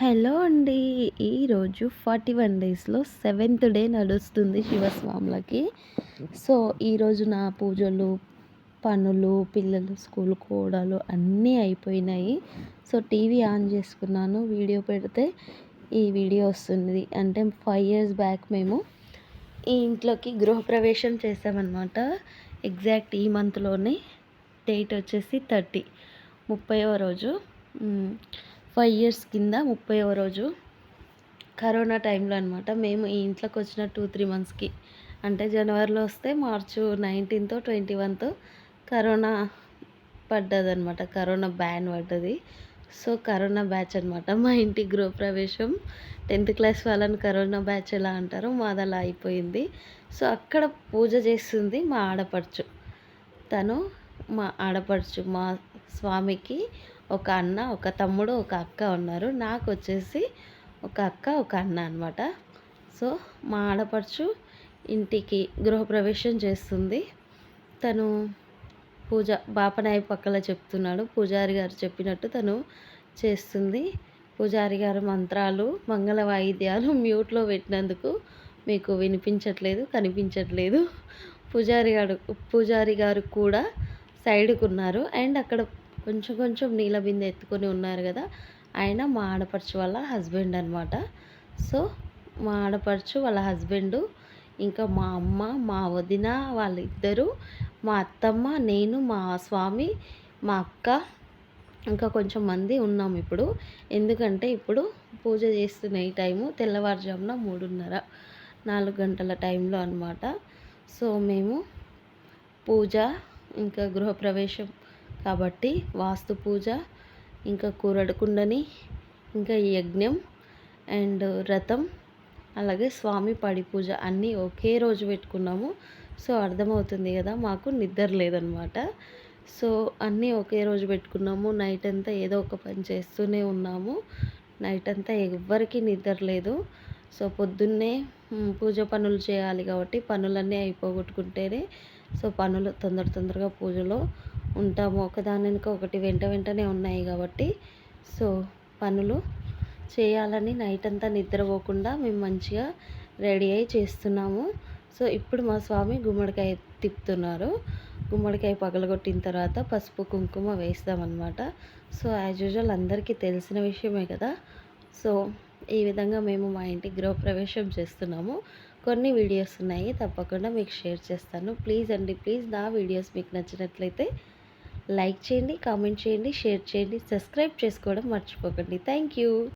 Hello అండి. ఈరోజు forty one డేస్లో సెవెంత్ డే నడుస్తుంది శివస్వాములకి. సో ఈరోజు నా పూజలు పనులు పిల్లలు స్కూల్ కోడలు అన్నీ అయిపోయినాయి. సో టీవీ ఆన్ చేసుకున్నాను వీడియో పెడితే ఈ వీడియో వస్తుంది. అంటే ఫైవ్ ఇయర్స్ బ్యాక్ మేము ఈ ఇంట్లోకి గృహప్రవేశం చేసామన్నమాట. ఎగ్జాక్ట్ ఈ మంత్లోనే డేట్ వచ్చేసి థర్టీ ముప్పైవ రోజు. ఫైవ్ ఇయర్స్ కింద ముప్పైవ రోజు కరోనా టైంలో అనమాట మేము ఈ ఇంట్లోకి వచ్చిన టూ త్రీ మంత్స్కి. అంటే జనవరిలో వస్తే మార్చు నైన్టీన్త్ ట్వంటీ వన్త్ కరోనా పడ్డది అనమాట కరోనా బ్యాన్ పడ్డది. సో కరోనా బ్యాచ్ అనమాట మా ఇంటి గృహప్రవేశం టెన్త్ క్లాస్ వాళ్ళని కరోనా బ్యాచ్ ఎలా అంటారో మాది అలా అయిపోయింది. సో అక్కడ పూజ చేస్తుంది మా ఆడపడుచు. తను మా ఆడపడుచు మా స్వామికి ఒక అన్న ఒక తమ్ముడు ఒక అక్క ఉన్నారు. నాకు వచ్చేసి ఒక అక్క ఒక అన్న అనమాట సో మా ఆడపడుచు ఇంటికి గృహప్రవేశం చేస్తుంది. తను పూజ బాపనాయ పక్కల చెప్తున్నాడు. పూజారి గారు చెప్పినట్టు తను చేస్తుంది. పూజారి గారు మంత్రాలు మంగళ వాయిద్యాలు మ్యూట్లో పెట్టినందుకు మీకు వినిపించట్లేదు కనిపించట్లేదు. పూజారి గారు పూజారి గారు కూడా సైడ్కు ఉన్నారు. అండ్ అక్కడ కొంచెం కొంచెం నీళ్ళ బిందె ఎత్తుకొని ఉన్నారు కదా ఆయన మా ఆడపడుచు వాళ్ళ హస్బెండ్ అనమాట సో మా ఆడపడుచు వాళ్ళ హస్బెండు ఇంకా మా అమ్మ మా వదిన వాళ్ళిద్దరూ మా అత్తమ్మ నేను మా స్వామి మా అక్క ఇంకా కొంచెం మంది ఉన్నాం ఇప్పుడు. ఎందుకంటే ఇప్పుడు పూజ చేస్తున్న ఈ టైము తెల్లవారుజామున మూడున్నర నాలుగు గంటల టైంలో అనమాట సో మేము పూజ ఇంకా గృహప్రవేశం కాబట్టి వాస్తు పూజ ఇంకా కూరడు కుండని ఇంకా యజ్ఞం అండ్ రథం అలాగే స్వామి పడి పూజ అన్నీ ఒకే రోజు పెట్టుకున్నాము. సో అర్థమవుతుంది కదా మాకు నిద్ర లేదనమాట. సో అన్నీ ఒకే రోజు పెట్టుకున్నాము. నైట్ అంతా ఏదో ఒక పని చేస్తూనే ఉన్నాము. నైట్ అంతా ఎవ్వరికీ నిద్ర లేదు. సో పొద్దున్నే పూజ పనులు చేయాలి కాబట్టి పనులన్నీ అయిపోగొట్టుకుంటేనే సో పనులు తొందర తొందరగా పూజలో ఉంటాము. ఒకదాని వెనుక ఒకటి వెంట వెంటనే ఉన్నాయి కాబట్టి. సో పనులు చేయాలని నైట్ అంతా నిద్రపోకుండా మేము మంచిగా రెడీ అయి చేస్తున్నాము. సో ఇప్పుడు మా స్వామి గుమ్మడికాయ తిప్పుతున్నారు. గుమ్మడికాయ పగలగొట్టిన తర్వాత పసుపు కుంకుమ వేస్తామన్నమాట సో యాజ్ యూజువల్ అందరికీ తెలిసిన విషయమే కదా. సో ఈ విధంగా మేము మా ఇంటి గృహప్రవేశం చేస్తున్నాము. కొన్ని వీడియోస్ ఉన్నాయి. తప్పకుండా మీకు షేర్ చేస్తాను. ప్లీజ్ అండి ప్లీజ్ నా వీడియోస్ మీకు నచ్చినట్లయితే లైక్ చేయండి కామెంట్ చేయండి షేర్ చేయండి సబ్స్క్రైబ్ చేసుకోవడం మర్చిపోకండి. Thank you.